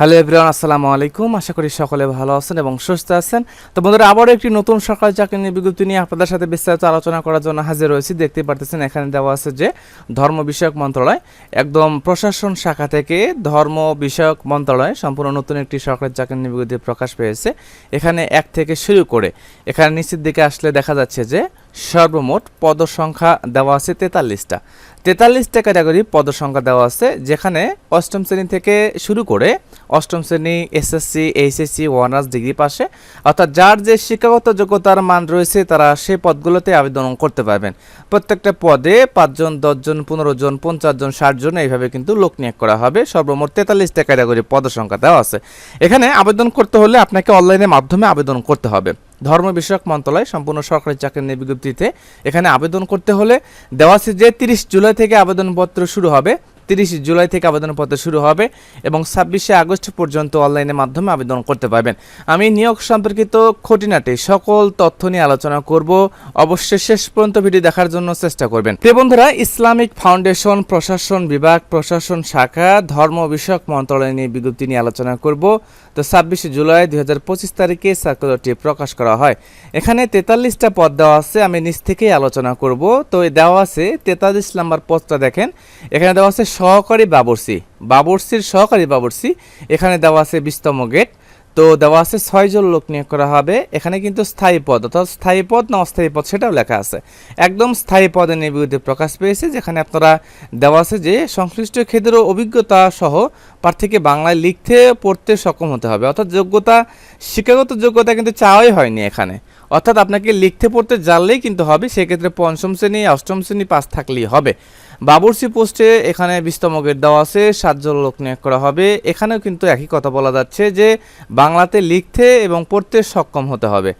Hello everyone, আসসালামু আলাইকুম। আশা করি সকলে ভালো আছেন এবং সুস্থ আছেন। তো বন্ধুরা, আবারও একটি নতুন সরকারি চাকরি নিয়ে বিজ্ঞপ্তি নিয়ে আপনাদের সাথে বিস্তারিত আলোচনা করার জন্য হাজির হয়েছি দেখতে পারতেছেন, এখানে দেওয়া আছে যে ধর্ম বিষয়ক মন্ত্রণালয়, একদম প্রশাসন শাখা থেকে ধর্ম বিষয়ক মন্ত্রণালয় সম্পূর্ণ নতুন একটি সরকারি চাকরি নিয়ে বিজ্ঞপ্তি প্রকাশ পেয়েছে। এখানে এক থেকে শুরু করে, এখানে নিচের দিকে আসলে দেখা যাচ্ছে যে সর্বমোট পদ সংখ্যা দেওয়া আছে তেতাল্লিশটা। তেতাল্লিশটা ক্যাটাগরি পদ সংখ্যা দেওয়া আছে, যেখানে অষ্টম শ্রেণি থেকে শুরু করে অষ্টম শ্রেণি এসএসসি এইচএসসি অনার্স ডিগ্রি পাশে। অর্থাৎ যার যে শিক্ষাগত যোগ্যতার মান রয়েছে, তারা সেই পদগুলোতে আবেদন করতে পারবেন। প্রত্যেকটা পদে পাঁচজন, দশজন পনেরো জন পঞ্চাশ জন ষাট জন এইভাবে কিন্তু লোক নিয়োগ করা হবে। সর্বমোট তেতাল্লিশটা ক্যাটাগরি পদ সংখ্যা দেওয়া আছে। এখানে আবেদন করতে হলে আপনাকে অনলাইনের মাধ্যমে আবেদন করতে হবে। ধর্ম বিষয়ক মন্ত্রণালয় সম্পূর্ণ সরকারি চাকরি নিয়ে বিজ্ঞপ্তিতে এখানে আবেদন করতে হলে দেওয়া আছে যে তিরিশ জুলাই থেকে আবেদনপত্র শুরু হবে। তিরিশ জুলাই থেকে আবেদনপত্র শুরু হবে এবং ছাব্বিশে আগস্ট পর্যন্ত অনলাইনের মাধ্যমে আবেদন করতে পারবেন। আমি নিয়োগ সম্পর্কিত খুঁটিনাটি সকল তথ্য নিয়ে আলোচনা করব। অবশ্যই শেষ পর্যন্ত ভিডিও দেখার জন্য চেষ্টা করবেন। প্রিয় বন্ধুরা, ইসলামিক ফাউন্ডেশন, প্রশাসন বিভাগ, প্রশাসন শাখা, ধর্ম বিষয়ক মন্ত্রণালয় নিয়ে বিজ্ঞপ্তি নিয়ে আলোচনা করব। তো ছাব্বিশে জুলাই দুই হাজার পঁচিশ তারিখে সার্কুলারটি প্রকাশ করা হয়। এখানে তেতাল্লিশটা পদ দেওয়া আছে, আমি নিচ থেকেই আলোচনা করব। তো দেওয়া আছে তেতাল্লিশ নাম্বার পদটা দেখেন। এখানে দেওয়া আছে সহকারী বাবরসি, বাবরসির সহকারী বাবরসি, এখানে দেওয়া আছে বিশতম গেট। তো দেওয়া আছে ছয়জন লোক নিয়োগ করা হবে। এখানে কিন্তু স্থায়ী পদ, অর্থাৎ স্থায়ী পদ না অস্থায়ী পদ সেটাও লেখা আছে। একদম স্থায়ী পদে নিয়োগের প্রকাশ পেয়েছে, যেখানে আপনারা দেওয়া আছে যে সংশ্লিষ্ট ক্ষেত্রের অভিজ্ঞতা সহ প্রার্থীকে বাংলায় লিখতে পড়তে সক্ষম হতে হবে। অর্থাৎ যোগ্যতা, শিক্ষাগত যোগ্যতা কিন্তু চাওয়াই হয়নি এখানে। অর্থাৎ আপনাকে লিখতে পড়তে জানলেই কিন্তু হবে, সেক্ষেত্রে পঞ্চম শ্রেণি, অষ্টম শ্রেণি পাস থাকলেই হবে। বাবরসি পোস্টে এখানে বিস্তম গেট দেওয়া আছে, সাতজন লোক নিয়োগ করা হবে। এখানেও কিন্তু একই কথা বলা যাচ্ছে যে বাংলাতে লিখতে এবং পড়তে সক্ষম হতে হবে।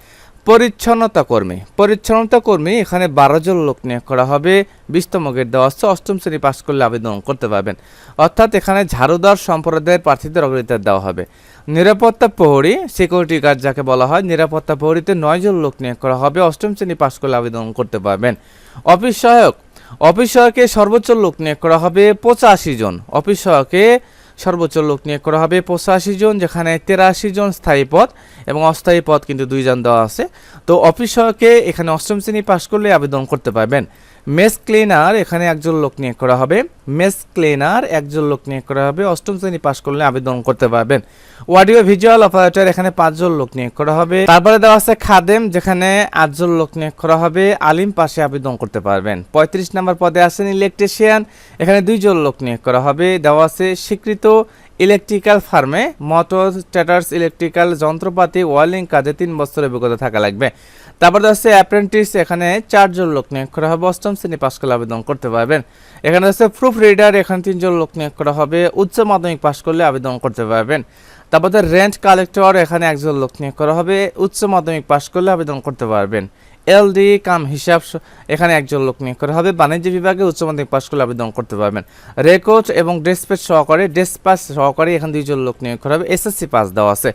পরিচ্ছন্নতা কর্মী। পরিচ্ছন্নতা কর্মী, এখানে বারো জন লোক নিয়োগ করা হবে। বিশতম গেট দেওয়া হচ্ছে। অষ্টম শ্রেণি পাশ করলে আবেদন করতে পারবেন। অর্থাৎ এখানে ঝাড়ুদার সম্প্রদায়ের প্রার্থীদের অগ্রাধিকার দেওয়া হবে। নিরাপত্তা প্রহরী সিকিউরিটি গার্ড যাকে বলা হয়, নিরাপত্তা প্রহরীতে নয় জন লোক নিয়োগ করা হবে। অষ্টম শ্রেণি পাশ করলে আবেদন করতে পারবেন। অফিস সহায়ক, অফিস সহায়কে সর্বোচ্চ লোক নিয়োগ করা হবে পঁচাশি জন। অফিস সহায়কে সর্বোচ্চ লোক নিয়োগ করা হবে পঁচাশি জন, যেখানে তেরাশি জন স্থায়ী পদ এবং অস্থায়ী পদ কিন্তু দুইজন দেওয়া আছে। তো অফিসকে এখানে অষ্টম শ্রেণি পাশ করলে আবেদন করতে পারবেন। মেস ক্লিনার এখানে একজন লোক নিয়োগ করা হবে। মেস ক্লিনার একজন লোক নিয়োগ করা হবে। অষ্টম শ্রেণি পাশ করলে আবেদন করতে পারবেন। অডিও ভিজুয়াল অপারেটর এখানে পাঁচজন লোক নিয়োগ করা হবে। তারপরে দেওয়া আছে খাদেম, যেখানে আটজন লোক নিয়োগ করা হবে। আলিম পাশে আবেদন করতে পারবেন। পঁয়ত্রিশ নম্বর পদে আছেন ইলেকট্রিশিয়ান। এখানে দুইজন লোক নিয়োগ করা হবে। দেওয়া আছে স্বীকৃত ইলেকট্রিক্যাল ফার্মে। মোটর স্ট্যাটার্স ইলেকট্রিক্যাল, যন্ত্রপাতি, ওয়ার্লিং কাজে তিন বছরের অভিজ্ঞতা থাকা লাগবে। তারপর হচ্ছে অ্যাপ্রেন্টিস এখানে চারজন লোক নিয়োগ করা হবে, অষ্টম শ্রেণি পাশ করলে আবেদন করতে পারবেন। এখানে হচ্ছে প্রুফ রিডার এখানে তিনজন লোক নিয়োগ করা হবে, উচ্চ মাধ্যমিক পাশ করলে আবেদন করতে পারবেন। তারপর রেন্ট কালেক্টর এখানে একজন লোক নিয়োগ করা হবে, উচ্চ মাধ্যমিক পাশ করলে আবেদন করতে পারবেন। এলডি, কাম হিসাব, এখানে একজন লোক নিয়োগ করা হবে, বাণিজ্য বিভাগে উচ্চ মাধ্যমিক পাশ করলে আবেদন করতে পারবেন। রেকর্ড এবং ডেসপেচ সহকারে ডেসপাস সহকারে এখানে দুইজন লোক নিয়োগ করা হবে এসএসসি পাস দেওয়া আছে।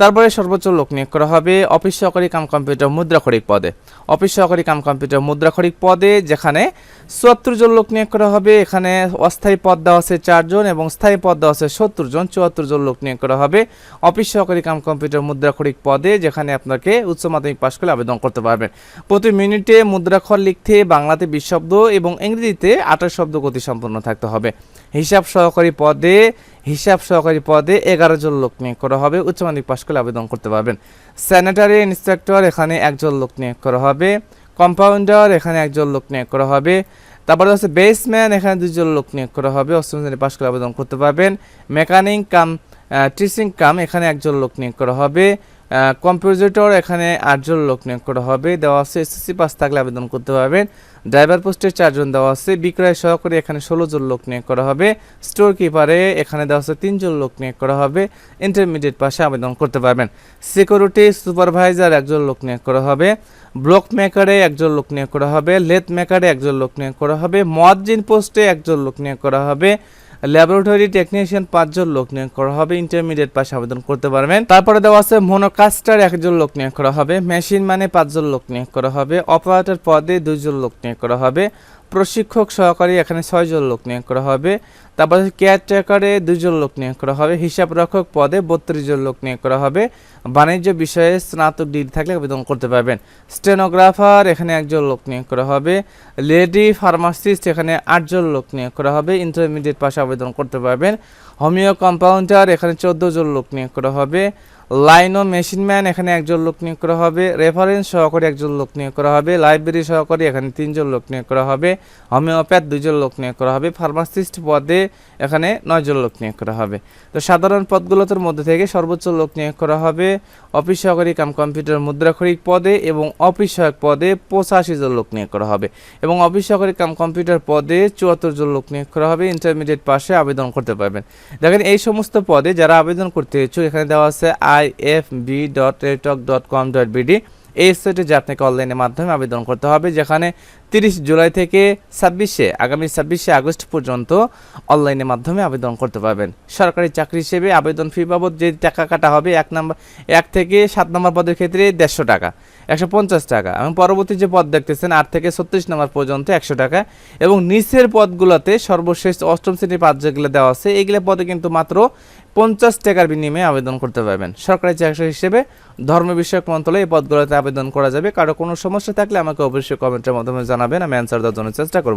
তারপরে সর্বোচ্চ লোক নিয়োগ করা হবে অফিস সহকারী কাম কম্পিউটার মুদ্রাক্ষরিক পদে। অফিস সহকারী কাম কম্পিউটার মুদ্রাক্ষরিক পদে যেখানে চুয়াত্তর জন লোক নিয়োগ করা হবে, এখানে অস্থায়ী পদ দেওয়া আছে চারজন এবং স্থায়ী পদ দেওয়া আছে সত্তর জন, চুয়াত্তর জন লোক নিয়োগ করা হবে অফিস সহকারী কাম কম্পিউটার মুদ্রাক্ষরিক পদে যেখানে আপনাকে উচ্চ মাধ্যমিক পাশ করলে আবেদন করতে পারবেন। প্রতি মিনিটে মুদ্রাক্ষর লিখতে বাংলাতে বিশ শব্দ এবং ইংরেজিতে আঠাশ শব্দ গতি সম্পন্ন থাকতে হবে। হিসাব সহকারী পদে হিসাব সহকারী পদে এগারো জন লোক নিয়োগ করা হবে। উচ্চ মাধ্যমিক পাশ করলে আবেদন করতে পারবেন। স্যানিটারি ইন্সপেক্টর এখানে একজন লোক নিয়োগ করা হবে। কম্পাউন্ডার এখানে একজন লোক নিয়োগ করা হবে। তারপরে হচ্ছে বেসম্যান এখানে দুজন লোক নিয়োগ করা হবে। অষ্টম শ্রেণি পাশ করে আবেদন করতে পারবেন। মেকানিক কাম টিচিং কাম এখানে একজন লোক নিয়োগ করা হবে। কম্পিউটার এখানে আটজন লোক নিয়োগ করা হবে। দেওয়া আছে এসএসসি পাস থাকলে আবেদন করতে পারবেন। ড্রাইভার পোস্টে চারজন দেওয়া আছে। বিক্রয় সহকারী এখানে ষোলো জন লোক নিয়োগ করা হবে। স্টোর কিপারে এখানে দেওয়া আছে তিনজন লোক নিয়োগ করা হবে। ইন্টারমিডিয়েট পাশে আবেদন করতে পারবেন। সিকিউরিটি সুপারভাইজার একজন লোক নিয়োগ করা হবে। ব্লক মেকারে একজন লোক নিয়োগ করা হবে। লেথ মেকারে একজন লোক নিয়োগ করা হবে। মজ্জিন পোস্টে একজন লোক নিয়োগ করা হবে। ল্যাবরেটরি টেকনিশিয়ান পাঁচজন লোক নিয়োগ করা হবে, ইন্টারমিডিয়েট পাশে আবেদন করতে পারবেন। তারপরে দেওয়া আছে মনোকাস্টার একজন লোক নিয়োগ করা হবে, মেশিন মানে পাঁচজন লোক নিয়োগ করা হবে, অপারেটর পদে দুইজন লোক নিয়োগ করা হবে। প্রশিক্ষক সহকারী এখানে ছয়জন লোক নিয়োগ করা হবে। তারপর কেয়ারটেকারে দুজন লোক নিয়োগ করা হবে। হিসাব রক্ষক পদে বত্রিশ জন লোক নিয়োগ করা হবে। বাণিজ্য বিষয়ে স্নাতক ডিগ্রি থাকলে আবেদন করতে পারবেন। স্টেনোগ্রাফার এখানে একজন লোক নিয়োগ করা হবে। লেডি ফার্মাসিস্ট এখানে আটজন লোক নিয়োগ করা হবে। ইন্টারমিডিয়েট পাশে আবেদন করতে পারবেন। হোমিও কম্পাউন্ডার এখানে চোদ্দ জন লোক নিয়োগ করা হবে। লাইন ও মেশিনম্যান এখানে একজন লোক নিয়োগ করা হবে। রেফারেন্স সহকারী একজন লোক নিয়োগ করা হবে। লাইব্রেরি সহকারী, এখানে তিনজন লোক নিয়োগ করা হবে। হোমিওপ্যাথ দুজন লোক নিয়োগ করা হবে। ফার্মাসিস্ট পদে এখানে নয়জন লোক নিয়োগ করা হবে। তো সাধারণ পদগুলোর মধ্যে থেকে সর্বোচ্চ লোক নিয়োগ করা হবে। অফিস সহকারী কাম কম্পিউটার মুদ্রাক্ষরিক পদে এবং অফিস সহায়ক পদে পঁচাশি জন লোক নিয়োগ করা হবে এবং অফিস সহকারী কাম কম্পিউটার পদে চুয়াত্তর জন লোক নিয়োগ করা হবে। ইন্টারমিডিয়েট পাশে আবেদন করতে পারবেন। দেখেন, এই সমস্ত পদে যারা আবেদন করতে ইচ্ছুক, এখানে দেওয়া আছে I F B dot dot com dot এই ওয়েবসাইটে যে আপনাকে অনলাইনের মাধ্যমে আবেদন করতে হবে, যেখানে তিরিশ জুলাই থেকে ছাব্বিশে, আগামী ছাব্বিশে আগস্ট পর্যন্ত অনলাইনের মাধ্যমে আবেদন করতে পারবেন। সরকারি চাকরি হিসেবে আবেদন ফি বাবদ যে টাকা কাটা হবে, এক নম্বর এক থেকে সাত নম্বর পদের ক্ষেত্রে দেড়শো টাকা, একশো পঞ্চাশ টাকা এবং পরবর্তী যে পদ দেখতেছেন, আট থেকে ছত্রিশ নম্বর পর্যন্ত একশো টাকা এবং নিচের পদগুলোতে সর্বশেষ অষ্টম শ্রেণির পাঁচ যেগুলো দেওয়া আছে। এইগুলো পদে কিন্তু মাত্র পঞ্চাশ টাকার বিনিময়ে আবেদন করতে পারবেন। সরকারি চাকরি হিসেবে ধর্ম বিষয়ক মন্ত্রণালয় এই পদগুলোতে আবেদন করা যাবে। কারও কোনো সমস্যা থাকলে আমাকে অবশ্যই কমেন্টের মাধ্যমে জানাবেন আমি অ্যান্সার দেওয়ার জন্য চেষ্টা করব।